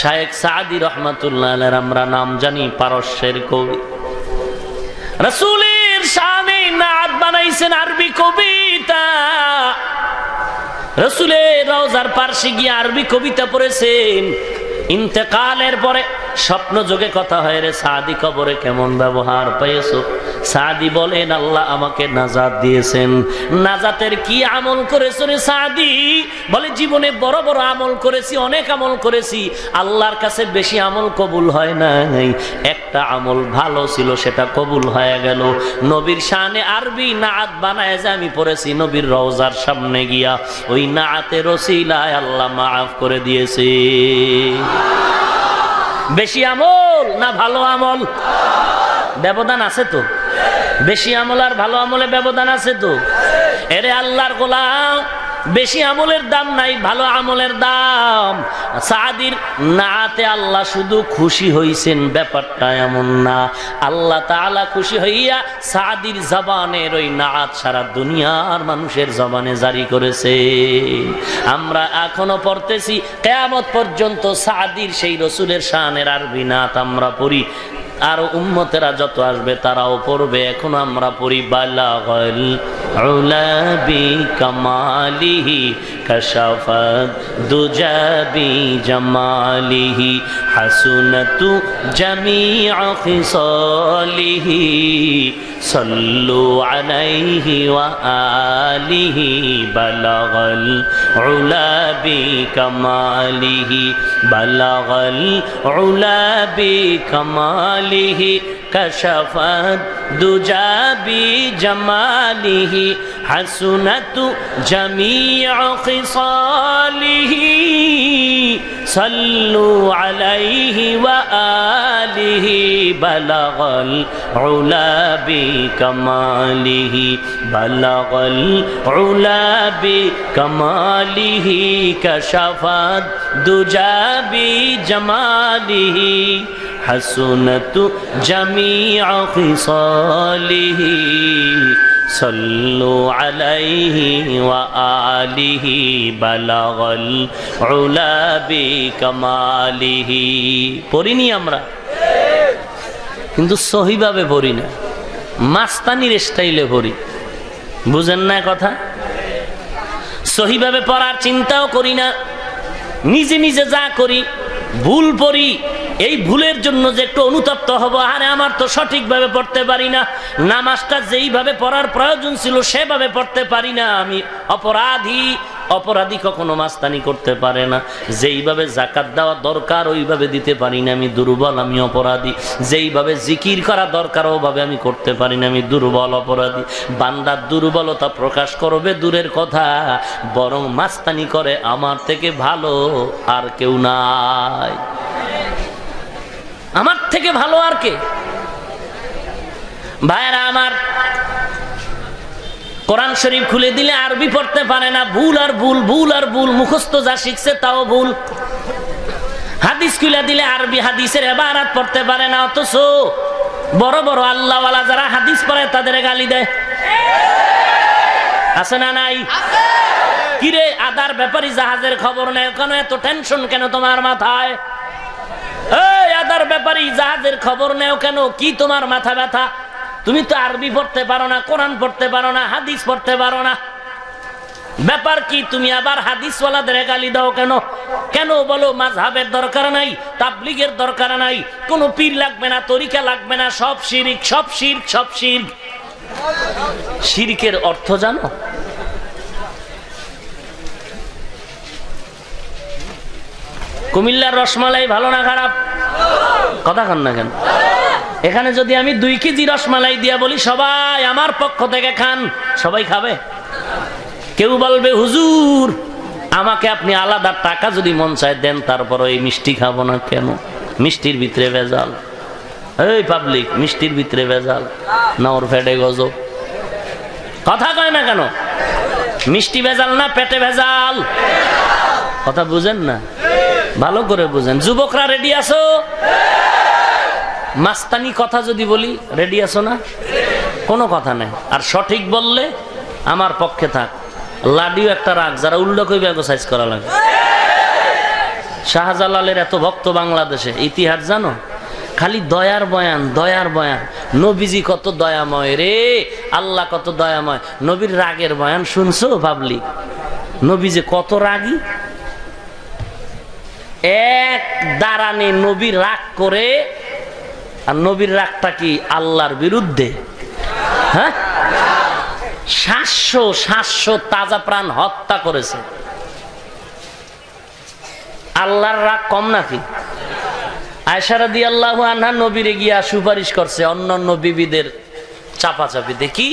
শায়েক সাদি রহমাতুল্লাহ আমরা নাম জানি পারস্যের কবি। রসুলের শানে নাত বানাইছেন আরবি কবিতা। রসুলের রওজার পার্শ্বে গিয়ে আরবি কবিতা পড়েছেন। ইন্তেকালের পরে স্বপ্ন যোগে কথা হয় রে, সাদি কবরে কেমন ব্যবহার পেয়েছ? সাদি বলেন, আল্লাহ আমাকে নাজাত দিয়েছেন। নাজাতের কি আমল করেছ রে সাদি? বলে, জীবনে বড় বড় আমল করেছি, অনেক আমল করেছি। আল্লাহর কাছে বেশি আমল কবুল হয় নাই। একটা আমল ভালো ছিল, সেটা কবুল হয়ে গেল। নবীর শানে আরবি নাত বানায় যে আমি পড়েছি, নবীর রওজার সামনে গিয়া, ওই নাতে রসিলায় আল্লাহ মাফ করে দিয়েছে। বেশি আমল না ভালো আমল? ব্যবধান আছে তো? বেশি আমল আর ভালো আমলে ব্যবধান আছে তো? এরে আল্লাহর গোলাম বেশি আমলের দাম নাই, ভালো আমলের দাম। সাদির নাতে আল্লাহ শুধু খুশি হইছেন, ব্যাপারটা এমন না। আল্লাহ তাআলা খুশি হইয়া সাদির জবানের ওই নাত সারা দুনিয়ার মানুষের জবানে জারি করেছে। আমরা এখনও পড়তেছি, কেয়ামত পর্যন্ত সাদির সেই রসুলের শানের আরবি নাত আমরা পড়ি। আর উম্মতেরা যত আসবে তারাও পড়বে, এখন আমরা পড়ি, বালাগল। علا بكماله كشفت دجى بجماله حسنت جميع خصاله صلوا عليه وآله بلغ العلا بكماله بلغ العلا بكماله كشفت دجى بجماله حسنت جميع خصاله؟ صلوا عليه وآله بلغ العلا بكماله بلغ العلا بكماله كشفت دجى بجماله حسنت جميع خصاله صلوا عليه وآله بلغ العلا بكماله পড়িনি আমরা কিন্তু সহিভাবে পড়ি না মাস্তানির স্টাইলে পড়ি বুঝেন না কথা সহিভাবে পড়ার চিন্তাও করি না নিজে নিজে যা করি ভুল পড়ি এই ভুলের জন্য যে একটু অনুতপ্ত হব, আরে আমার তো সঠিকভাবে পড়তে পারি না। নামাজটা যেইভাবে পড়ার প্রয়োজন ছিল, সেভাবে পড়তে পারি না। আমি অপরাধী অপরাধী কখনো মাস্তানি করতে পারে না। যেইভাবে জাকাত দেওয়া দরকার, ওইভাবে দিতে পারি না। আমি দুর্বল, আমি অপরাধী। যেইভাবে জিকির করা দরকার, ওভাবে আমি করতে পারি না। আমি দুর্বল, অপরাধী। বান্দার দুর্বলতা প্রকাশ করবে দূরের কথা, বরং মাস্তানি করে আমার থেকে ভালো আর কেউ নাই। আমার থেকে ভালো আর কে? ভাইরা আমার কোরআন শরীফ খুলে দিলে আরবি পড়তে পারে না ভুল আর ভুল ভুল আর ভুল মুখস্থ যা শিখছে তাও ভুল। হাদিস খুলে দিলে আরবি হাদিসের এবারাত পড়তে পারে না অথচ বড় বড় আল্লাহওয়ালা যারা হাদিস পড়ে তাদের গালি দেয়। আছে না নাই? কিরে আদার ব্যাপারী জাহাজের খবর নেই কেন এত টেনশন কেন তোমার মাথায়? আদার জাহাজের খবর নেও কেন? কি তোমার মাথা ব্যথা? তুমি তো আরবি পড়তে পারো না, কোরআন পড়তে পারো না, হাদিস পড়তে পারো না। ব্যাপার কি, তুমি আবার হাদিসওয়ালাদের গালি দাও কেন? কেন বলো, মাঝহাবের দরকার নাই, তাবলিগের দরকার নাই, কোনো পীর লাগবে না, তরিকা লাগবে না, সব শিরিক, সব শির সব শির। শিরকের অর্থ জানো? কুমিল্লার রসমালাই ভালো না খারাপ? কথা খান না কেন? এখানে যদি আমি দুই কেজি রসমালাই দিয়া বলি, সবাই আমার পক্ষ থেকে খান, সবাই খাবে? কেউ বলবে, হুজুর, আমাকে আপনি আলাদা টাকা যদি মন চায় দেন, তারপর এই মিষ্টি খাব না কেন? মিষ্টির ভিতরে ভেজাল। এই পাবলিক মিষ্টির ভিতরে ভেজাল। না ওর ফেটে গজ কথা কয় না কেন? মিষ্টি ভেজাল না, পেটে ভেজাল। কথা বুঝেন না? ভালো করে বুঝেন। যুবকরা রেডি আছো? মাস্তানি কথা যদি বলি রেডি আছো না? কোনো কথা নাই। আর সঠিক বললে আমার পক্ষে থাক। লাডিও একটা রাগ, যারা উল্টো কইবে সাইজ করা লাগে। শাহজালালের এত ভক্ত বাংলাদেশে, ইতিহাস জানো? খালি দয়ার বয়ান দয়ার বয়ান। নবীজি কত দয়াময় রে, আল্লাহ কত দয়াময়। নবীর রাগের বয়ান শুনছো ভাবলি নবী যে কত রাগী? এক দাঁড়ানে নবী রাগ করে, আর নবীর রাগটা কি আল্লাহর বিরুদ্ধে? হ্যাঁ? সাতশো সাতশো তাজা প্রাণ হত্যা করেছে। আল্লাহর রাগ কম নাকি? আয়সারা দি আল্লাহ আনহা নবীরে গিয়া সুপারিশ করছে, অন্যান্য বিবিদের চাপাচাপি। দেখি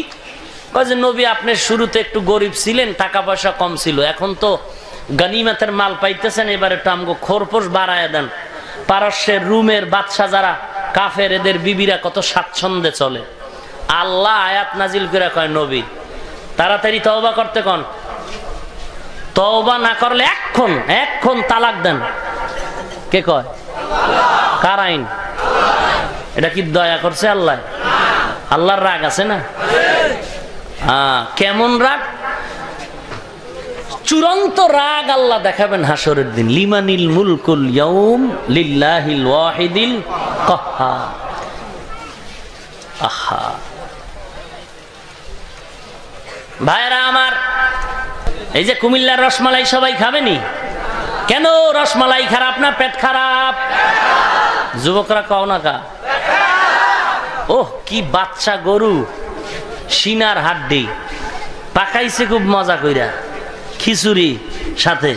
যে, নবী, আপনি শুরুতে একটু গরিব ছিলেন, টাকা পয়সা কম ছিল, এখন তো গানিমাতের মাল পাইতেছেন এবার একটু আমগো খোরপোশ বাড়ায় দেন। পারস্যের রুমের বাদশা যারা কাফের এদের বিবিরা কত স্বাচ্ছন্দ্যে চলে। আল্লাহ আয়াত নাজিল করে কয় নবী তাড়াতাড়ি তওবা করতে কন। তওবা না করলে এক্ষণ এক্ষণ তালাক দেন। কে কয়? কার আইন? এটা কি দয়া করছে আল্লাহ? আল্লাহর রাগ আছে না? হ্যাঁ, কেমন রাগ? চূড়ান্ত রাগ আল্লাহ দেখাবেন হাসরের দিন। লিমানিল মুলকুল ইয়াউম লিল্লাহিল ওয়াহিদিল কাহ্হার। আহা। ভাইরা আমার, এই যে কুমিল্লার রসমালাই সবাই খাবেনি? কেন রসমালাই খারাপ? না পেট খারাপ? যুবকরা কও না কা ওহ, কি বাচ্চা গরু। সিনার হাড্ডি। পাকাইছে খুব মজা কইরা। খিচুড়ি সাথে।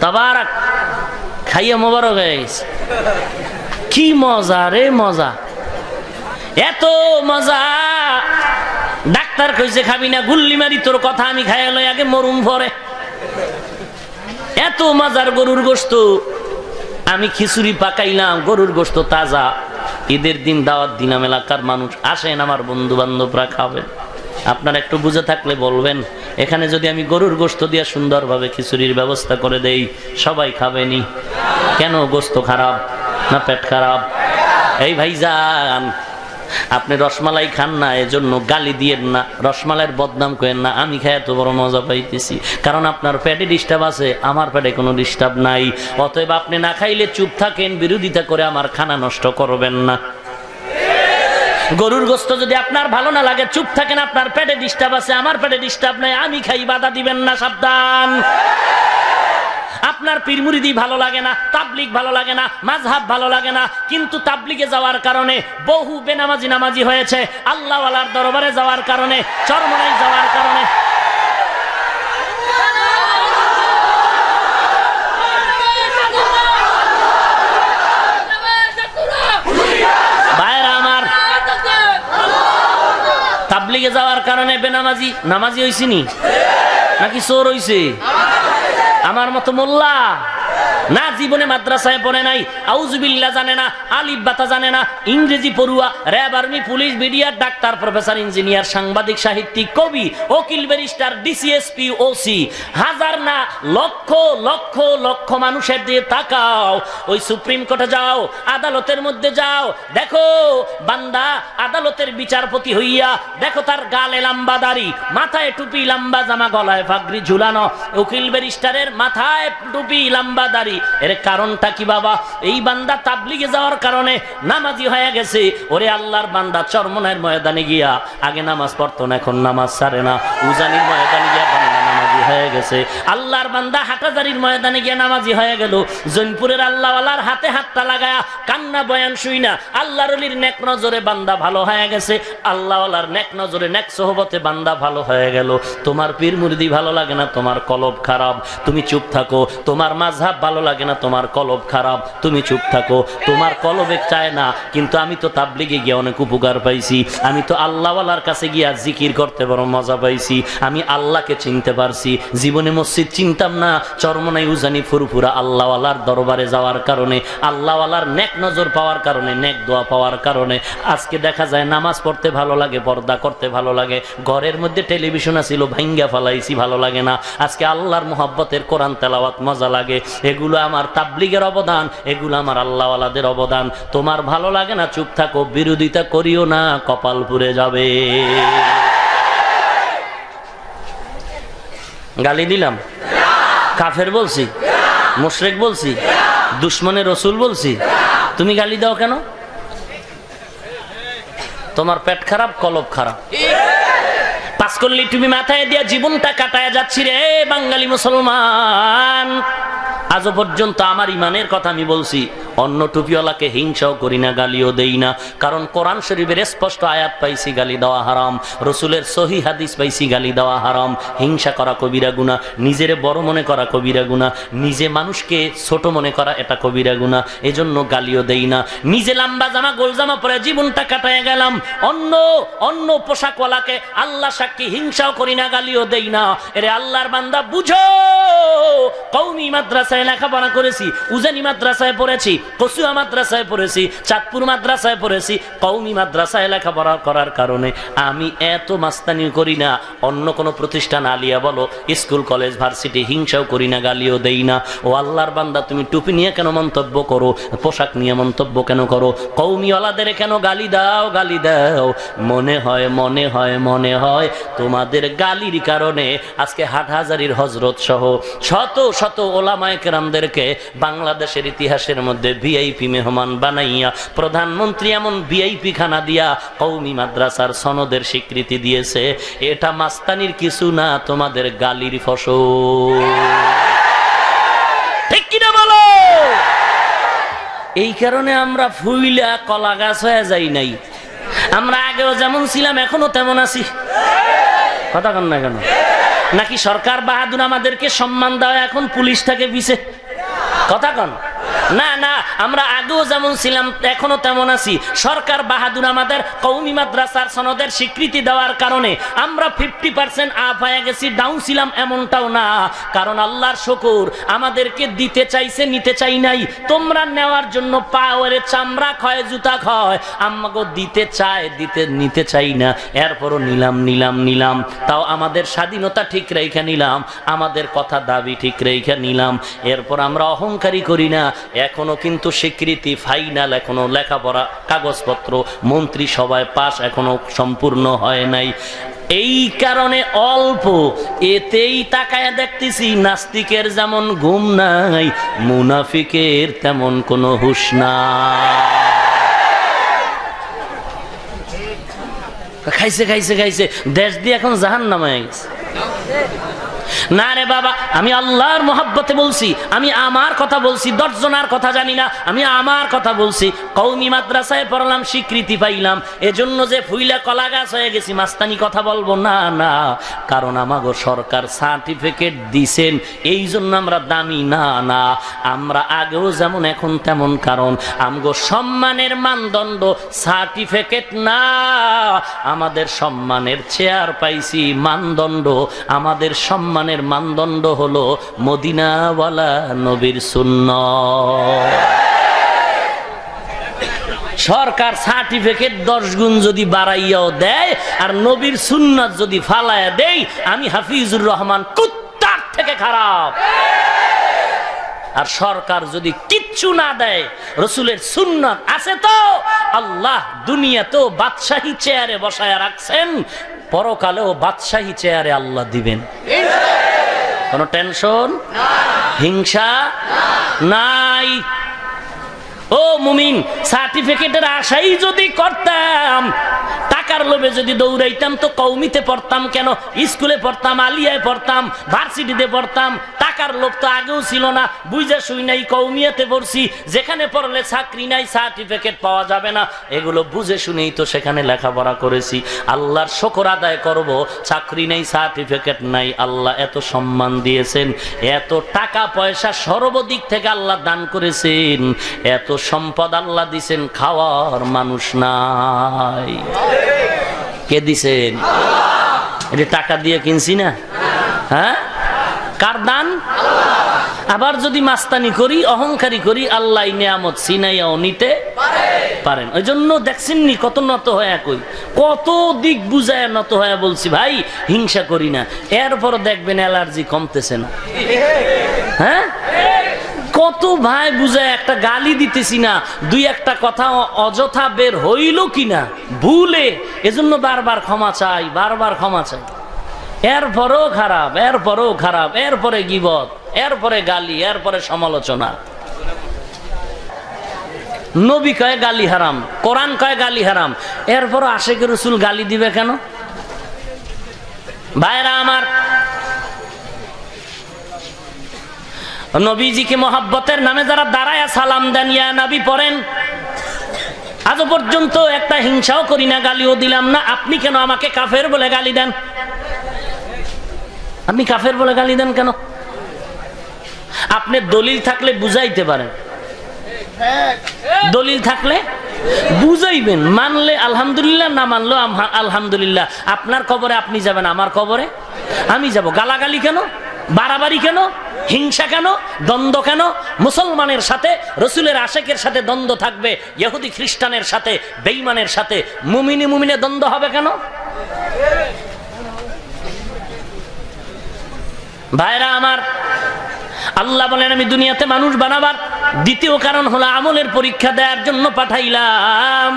তাবার খাইয়া মোবারক হয়ে গেছে। কি মজা রে মজা। এত মজা। ডাক্তার কইছে, খাবি না, গুল্লি মারি, তোর কথা আমি খাইয়া লই আগে মরুম ভরে এত মজার গরুর গোস্ত আমি খিচুড়ি পাকাইলাম, গরুর গোস্ত তাজা। ঈদের দিন, দাওয়াত দিনাম এলাকার মানুষ আসেন, আমার বন্ধু বান্ধবরা খাবেন। আপনার একটু বুঝে থাকলে বলবেন। এখানে যদি আমি গরুর গোস্ত দিয়ে সুন্দরভাবে খিচুড়ির ব্যবস্থা করে দেই, সবাই খাবেনি। কেন গোস্ত খারাপ না পেট খারাপ? এই ভাই যান আপনি রসমালাই খান না, এজন্য গালি দিয়েন না, রসমালাইয়ের বদনাম করেন না, আমি খাই এত বড় মজা পাইতেছি। কারণ আপনার পেটে ডিস্টার্ব আছে, আমার পেটে কোনো ডিস্টার্ব নাই। অতএব আপনি না খাইলে চুপ থাকেন, বিরোধিতা করে আমার খানা নষ্ট করবেন না। গরুর গোস্ত যদি আপনার ভালো না লাগে, চুপ থাকেন, আপনার পেটে ডিস্টার্ব আছে, আমার পেটে ডিস্টার্ব নাই, আমি খাই, বাধা দিবেন না, সাবধান। আপনার পীরমুরিদি ভালো লাগে না তাবলিক ভালো লাগে না, মাঝহাব ভালো লাগে না, কিন্তু তাবলিকে যাওয়ার কারণে বহু বেনামাজি নামাজি হয়েছে, আল্লাহওয়ালার দরবারে যাওয়ার কারণে চরমনাই যাওয়ার কারণে তাবলিগে যাওয়ার কারণে বেনামাজি নামাজি হইছিনি নাকি চোর হইছে? আমার মতো মোল্লা? না জীবনে মাদ্রাসায় পড়ে নাই আউজুবিল্লা জানে না, আলিফ বাতা জানে না, ইংরেজি পড়ুয়া, র্যাব আর্মি, পুলিশ মিডিয়ার ডাক্তার, প্রফেসর, ইঞ্জিনিয়ার, সাংবাদিক, সাহিত্যিক, কবি ওকিল ব্যারিস্টার, ডিসিএসপি, ওসি। হাজার না, লক্ষ লক্ষ লক্ষ মানুষের দিয়ে তাকাও। ওই সুপ্রিম কোর্টে যাও, আদালতের মধ্যে যাও, দেখো, বান্দা আদালতের বিচারপতি হইয়া, দেখো তার গালে লম্বা দাড়ি, মাথায় টুপি, লম্বা জামা, গলায় ফাগরি ঝুলানো, উকিল, ব্যারিস্টারের মাথায় টুপি, লম্বা দাড়ি এর কারণটা কি বাবা? এই বান্দা তাবলিগে যাওয়ার কারণে নামাজি হয়ে গেছে। ওরে আল্লাহর বান্দা চরমনের ময়দানে গিয়া আগে নামাজ পড়তো না, এখন নামাজ সারে না। উজানির ময়দানে গিয়া হয়ে গেছে। আল্লাহর বান্দা হাটাজারির ময়দানে গিয়া নামাজি হয়ে গেল। জৈনপুরের আল্লাহওয়ালার হাতে হাতটা লাগায়া কান্না বয়ান শুই না। আল্লাহর অলির নেক নজরে বান্দা ভালো হয়ে গেছে। আল্লাহওয়ালার নেক নজরে নেক সোহবতে বান্দা ভালো হয়ে গেল। তোমার পীর মুরিদি ভালো লাগে না, তোমার কলব খারাপ। তুমি চুপ থাকো, তোমার মাঝহাব ভালো লাগে না, তোমার কলব খারাপ। তুমি চুপ থাকো, তোমার কলবে চায় না। কিন্তু আমি তো তাবলিগে গিয়ে অনেক উপকার পাইছি। আমি তো আল্লাহওয়ালার কাছে গিয়া জিকির করতে বড় মজা পাইছি। আমি আল্লাহকে চিনতে পারছি। জীবনে মসজিদ চিনতাম না, চরমনাই উজানি ফুরফুরা আল্লাহওয়ালার দরবারে যাওয়ার কারণে, আল্লাহওয়ালার নেক নজর পাওয়ার কারণে, নেক দোয়া পাওয়ার কারণে। আজকে দেখা যায় নামাজ পড়তে ভালো লাগে, পর্দা করতে ভালো লাগে, ঘরের মধ্যে টেলিভিশন আছিল ভাঙ্গা ফালাইছি, ভালো লাগে না। আজকে আল্লাহর মোহাব্বতের কোরআন তেলাওয়াত মজা লাগে। এগুলো আমার তাবলিগের অবদান, এগুলো আমার আল্লাহওয়ালাদের অবদান। তোমার ভালো লাগে না, চুপ থাকো, বিরোধিতা করিও না, কপাল পুড়ে যাবে। গালি দিলাম। কাফের বলছি, মুশরেক বলছি, দুশ্মনের রসুল বলছি। তুমি গালি দাও কেন? তোমার পেট খারাপ, কলব খারাপ। পাস করলি তুমি মাথায় দিয়া জীবনটা কাটায় যাচ্ছি রে বাঙালি মুসলমান। আজও পর্যন্ত আমার ইমানের কথা আমি বলছি, অন্য টুপিওয়ালাকে হিংসাও করি না, গালিও দেই না। কারণ কোরআন শরীফের স্পষ্ট আয়াত পাইছি, গালি দেওয়া হারাম। রসুলের সহি হাদিস পাইছি, গালি দেওয়া হারাম। হিংসা করা কবিরা গুণা নিজের বড় মনে করা কবিরা গুণা নিজে মানুষকে ছোট মনে করা এটা কবিরা গুণা এজন্য গালিও দেই না। নিজে লাম্বা জামা, গোল জামা পরে জীবনটা কাটায় গেলাম। অন্য অন্য পোশাকওয়ালাকে আল্লাহ সাক্ষী হিংসাও করি না, গালিও দেই না। এরে আল্লাহর বান্দা, বুঝো! কৌমি মাদ্রাসায় লেখাপড়া করেছি, উজানি মাদ্রাসায় পড়েছি, কসুয়া মাদ্রাসায় পড়েছি, চাঁদপুর মাদ্রাসায় পড়েছি কৌমি মাদ্রাসায় লেখাপড়া করার কারণে আমি এত মাস্তানি করি না। অন্য কোনো প্রতিষ্ঠান আলিয়া বলো, স্কুল, কলেজ, ভার্সিটি হিংসাও করি না, গালিও দেই না। ও আল্লাহর বান্দা, তুমি টুপি নিয়ে কেন মন্তব্য করো? পোশাক নিয়ে মন্তব্য কেন করো? কৌমিওয়ালাদের কেন গালি দাও গালি দাও? মনে হয় মনে হয় মনে হয় তোমাদের গালির কারণে আজকে হাটহাজারির হজরত সহ শত শত ওলামায় কেরামদেরকে বাংলাদেশের ইতিহাসের মধ্যে ভিআইপি মেহমান বানাইয়া, প্রধানমন্ত্রী এমন ভিআইপি খানা দিয়া কৌমি মাদ্রাসার সনদের স্বীকৃতি দিয়েছে, এটা মাস্তানির কিছু না, তোমাদের গালির ফসল। এই কারণে আমরা ফুইলা কলা গাছ হয়ে যাই নাই। আমরা আগেও যেমন ছিলাম, এখনও তেমন আছি। কথা কন না কেন? নাকি সরকার বাহাদুর আমাদেরকে সম্মান দেওয়া এখন পুলিশটাকে পিছে? কথা কন। না না, আমরা আগেও যেমন ছিলাম, এখনও তেমন আছি। সরকার বাহাদুর আমাদের কৌমি মাদ্রাসার সনদের স্বীকৃতি দেওয়ার কারণে আমরা ফিফটি পার্সেন্ট আপ হয়ে গেছি ডাউন ছিলাম এমনটাও না। কারণ আল্লাহর শকুর, আমাদেরকে দিতে চাইছে, নিতে চাই নাই। তোমরা নেওয়ার জন্য পাওয়ারে চামড়া ক্ষয়, জুতা ক্ষয়। আমাকে দিতে চায়, দিতে, নিতে চাই না। এরপরও নিলাম নিলাম নিলাম। তাও আমাদের স্বাধীনতা ঠিক রেখে নিলাম। আমাদের কথা দাবি ঠিক রেখে নিলাম। এরপর আমরা অহংকারী করি না। এখনও কিন্তু স্বীকৃতি ফাইনাল এখনও লেখাপড়া, কাগজপত্র, মন্ত্রী সবাই পাস এখনও সম্পূর্ণ হয় নাই। এই কারণে অল্প, এতেই তাকায় দেখতেছি নাস্তিকের যেমন ঘুম নাই, মুনাফিকের তেমন কোনো হুশ নাই। খাইছে খাইছে খাইছে, দেশ দিয়ে এখন জাহান নামায় গেছে না রে বাবা, আমি আল্লাহর মোহাব্বতে বলছি, আমি আমার কথা বলছি, দশজনার কথা জানি না, আমি আমার কথা বলছি। কৌমি মাদ্রাসায় পড়লাম, স্বীকৃতি পাইলাম, এজন্য যে ফুইলা কলা গাছ হয়ে গেছি, মাস্তানি কথা বলব না না। কারণ আমাগো সরকার সার্টিফিকেট দিছেন এই জন্য আমরা দামি, না না। আমরা আগেও যেমন, এখন তেমন কারণ। আমগো সম্মানের মানদণ্ড সার্টিফিকেট না। আমাদের সম্মানের চেয়ার পাইছি, মানদণ্ড। আমাদের সম্মানের মানদণ্ড হলো মদিনাওয়ালা নবীর শূন্য সরকার সার্টিফিকেট দশ গুণ যদি বাড়াইয়াও দেয় আর নবীর সুন্নাত যদি ফালায়া দেয় আমি হাফিজুর রহমান কুত্তার থেকে খারাপ। আর সরকার যদি কিচ্ছু না দেয়, রসুলের সুন্নাত আছে তো? আল্লাহ দুনিয়া তো বাদশাহী চেয়ারে বসায় রাখছেন পরকালেও বাদশাহী চেয়ারে আল্লাহ দিবেন। কোন টেনশন? হিংসা? নাই। ও মুমিন, সার্টিফিকেটের আশাই যদি করতাম, টাকার লোভে যদি দৌড়াইতাম, তো কৌমিতে পড়তাম কেন? স্কুলে পড়তাম, আলিয়ায় পড়তাম, ভার্সিটিতে পড়তাম টাকার লোভ তো আগেও ছিল না। বুঝা শুই নাই, কৌমিয়াতে পড়ছি। যেখানে পড়লে চাকরি নাই সার্টিফিকেট পাওয়া যাবে না। এগুলো বুঝে শুনেই তো সেখানে লেখাপড়া করেছি। আল্লাহর শকর আদায় করব। চাকরি নেই সার্টিফিকেট নাই। আল্লাহ এত সম্মান দিয়েছেন। এত টাকা পয়সা সর্বদিক থেকে আল্লাহ দান করেছেন। এত সম্পদ আল্লাহ দিছেন, খাওয়ার মানুষ নাই। কে দিছেন? এটা টাকা দিয়ে কিনছি না? হ্যাঁ? কার দান? আবার যদি মাস্তানি করি, অহংকারী করি, আল্লাহ নিয়ামত সিনাইয়াও নিতে পারেন। ওই জন্য দেখছেন নি কত নত হয়ে কই? কত দিক বুঝায় নত হয়ে বলছি, ভাই, হিংসা করি না। এরপর দেখবেন অ্যালার্জি কমতেছে না। হ্যাঁ? কত ভাই বুঝায়, একটা গালি দিতেছি না। দুই একটা কথা অযথা বের হইল কিনা? ভুলে। এজন্য বারবার ক্ষমা চাই, বারবার ক্ষমা চাই। এরপরেও খারাপ এরপরেও খারাপ, এরপরে গিবত, এরপরে গালি, এরপরে সমালোচনা। নবী কয় গালি হারাম, কোরআন কয় গালি হারাম এরপর আশেখ রসুল গালি দিবে কেন? ভাইরা আমার, নবীজিকে মোহাব্বতের নামে যারা দাঁড়ায় সালাম দেন, ইয়া নাবি পড়েন আজ পর্যন্ত একটা হিংসাও করি না, গালিও দিলাম না, আপনি কেন আমাকে কাফের বলে গালি দেন? আপনি কাফের বলে গালি দেন কেন? আপনি দলিল থাকলে বুঝাইতে পারেন। দলিল থাকলে বুঝাইবেন, মানলে আলহামদুলিল্লাহ, না মানলো আলহামদুলিল্লাহ। আপনার কবরে আপনি যাবেন, আমার কবরে আমি যাব। গালাগালি কেন? বাড়াবাড়ি কেন? হিংসা কেন? দ্বন্দ্ব কেন? মুসলমানের সাথে, রসুলের আশেকের সাথে দ্বন্দ্ব থাকবে, ইহুদি খ্রিস্টানের সাথে বেইমানের সাথে। মুমিনে মুমিনে দ্বন্দ্ব হবে কেন? ভাইরা আমার, আল্লাহ বলেন, আমি দুনিয়াতে মানুষ বানাবার দ্বিতীয় কারণ হলো আমলের পরীক্ষা দেওয়ার জন্য পাঠাইলাম।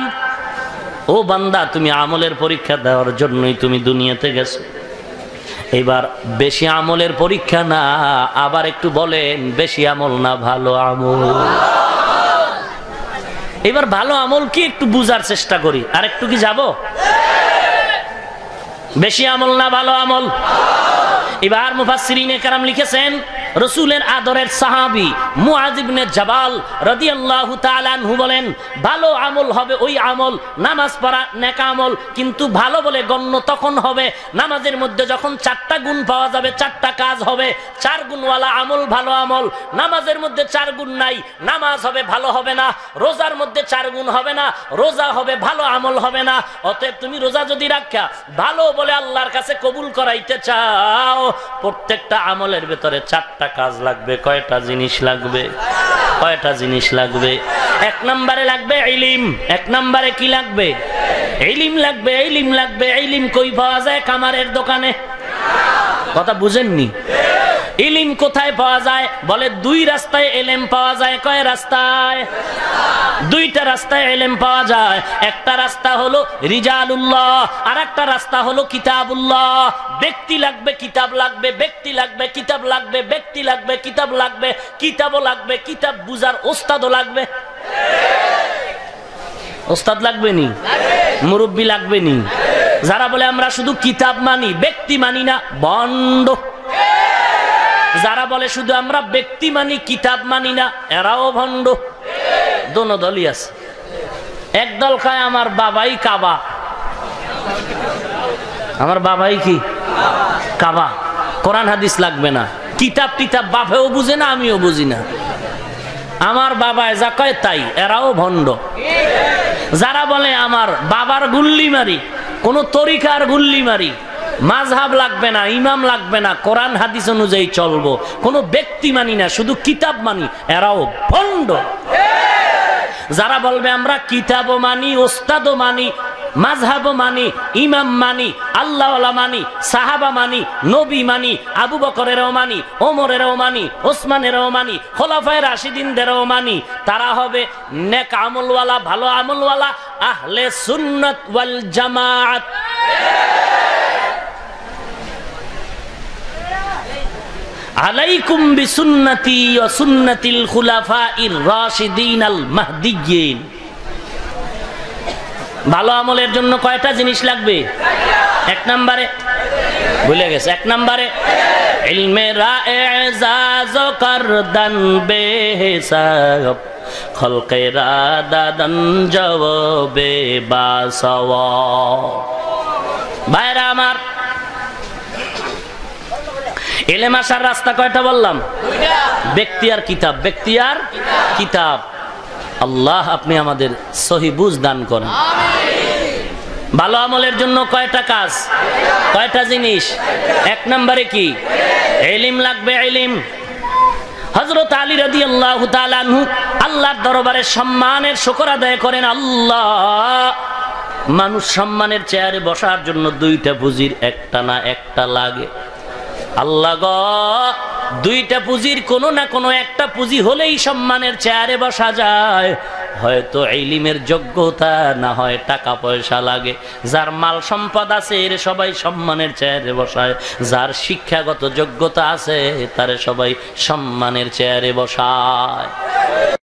ও বান্দা, তুমি আমলের পরীক্ষা দেওয়ার জন্যই তুমি দুনিয়াতে গেছো। এবার বেশি আমলের পরীক্ষা না, আবার একটু বলেন, বেশি আমল না, ভালো আমল। এবার ভালো আমল কি একটু বুঝার চেষ্টা করি আর একটু কি যাব? বেশি আমল না, ভালো আমল? এবার মুফাসসিরিনে কারাম লিখেছেন রসুলের আদরের সাহাবি মুআজিবনে জাবাল রাদিয়াল্লাহু তাআলা আনহু বলেন, ভালো আমল হবে ওই আমল, নামাজ পড়া নেকা আমল, কিন্তু ভালো বলে গণ্য তখন হবে নামাজের মধ্যে যখন চারটা গুণ পাওয়া যাবে, চারটা কাজ হবে, চার গুণওয়ালা আমল ভালো আমল, নামাজের মধ্যে চার গুণ নাই, নামাজ হবে ভালো হবে না, রোজার মধ্যে চার গুণ হবে না, রোজা হবে ভালো আমল হবে না, অতএব তুমি রোজা যদি রাখা, ভালো বলে আল্লাহর কাছে কবুল করাইতে চাও, প্রত্যেকটা আমলের ভেতরে চারটা কাজ লাগবে, কয়টা জিনিস লাগবে, কয়টা জিনিস লাগবে? এক নম্বরে লাগবে ইলিম। এক নম্বরে কি লাগবে? ইলিম লাগবে ইলিম লাগবে, ইলিম কই পাওয়া যায়? কামারের দোকানে। কথা বুঝেননি? ইলিম কোথায় পাওয়া যায়? বলে দুই রাস্তায় এলেম পাওয়া যায়। কয় রাস্তায়? দুইটা রাস্তায় এলেম পাওয়া যায়। একটা রাস্তা হলো রিজালুল্লাহ আর একটা রাস্তা হলো কিতাবুল্লাহ। ব্যক্তি লাগবে, কিতাব লাগবে, ব্যক্তি লাগবে, কিতাব লাগবে, ব্যক্তি লাগবে, কিতাব লাগবে, কিতাবও লাগবে, কিতাব বুঝার ওস্তাদও লাগবে। ওস্তাদ লাগবে নি মুরব্বী লাগবে নি যারা বলে আমরা শুধু কিতাব মানি, ব্যক্তি মানি না, বন্ড। যারা বলে শুধু আমরা ব্যক্তি মানি, কিতাব মানি না, এরাও ভণ্ড। দোনো দলই আছে। একদল খায় আমার বাবাই কাবা। আমার বাবাই কি? কাবা। কোরআন হাদিস লাগবে না। কিতাব টিতাব বাপেও বুঝে না, আমিও বুঝি না। আমার বাবা যা কয় তাই, এরাও ভণ্ড। যারা বলে আমার বাবার গুল্লি মারি কোন তরিকার গুল্লি মারি মাঝহাব লাগবে না, ইমাম লাগবে না, কোরআন, হাদিস অনুযায়ী চলবো। কোনো ব্যক্তি মানি না, শুধু কিতাব মানি, এরাও ভণ্ড। যারা বলবে, আমরা কিতাবও মানি, ওস্তাদও মানি, মাঝহাবও মানি, ইমাম মানি, আল্লাহওয়ালা মানি, সাহাবা মানি, নবী মানি, আবু বকরেরও মানি, ওমরেরও মানি, ওসমানেরও মানি, খোলাফায় রাশিদিনদেরও মানি, তারা হবে নেক আমলওয়ালা, ভালো আমলওয়ালা, আহলে সুন্নত ওয়াল জামাত। আলাইকুম বিসুন্নতি ওয়া সুন্নাতিল খুলাফাইর রাশিদিন আল মাহদিয়্যিন। ভালো আমলের জন্য কয়টা জিনিস লাগবে? এক নম্বরে, ভুলে গেছে, এক নম্বরে, ইলমে রাএজাজ করদন বেহিসাব, খলকে রাদাদন জওবে বাসওয়া ভাইরা আমার এলেম আসার রাস্তা কয়টা বললাম? ব্যক্তি আর কিতাব। ব্যক্তি আর কিতাব। আল্লাহ আপনি আমাদের সহি বুঝ দান করেন। ভালো আমলের জন্য কয়টা কাজ? কয়টা জিনিস? এক নম্বরে কি? এলিম লাগবে এলিম। হজরত আলী রদি আল্লাহ তালু আল্লাহর দরবারে সম্মানের শকর আদায় করেন। আল্লাহ মানুষ সম্মানের চেয়ারে বসার জন্য দুইটা পুঁজির একটা না একটা লাগে। আল্লাহ গ, দুইটা পুঁজির কোনো না কোনো একটা পুঁজি হলেই সম্মানের চেয়ারে বসা যায়। হয়তো ইলিমের যোগ্যতা না হয়, টাকা পয়সা লাগে। যার মাল সম্পদ আছে, এর সবাই সম্মানের চেয়ারে বসায়। যার শিক্ষাগত যোগ্যতা আছে, তারে সবাই সম্মানের চেয়ারে বসায়।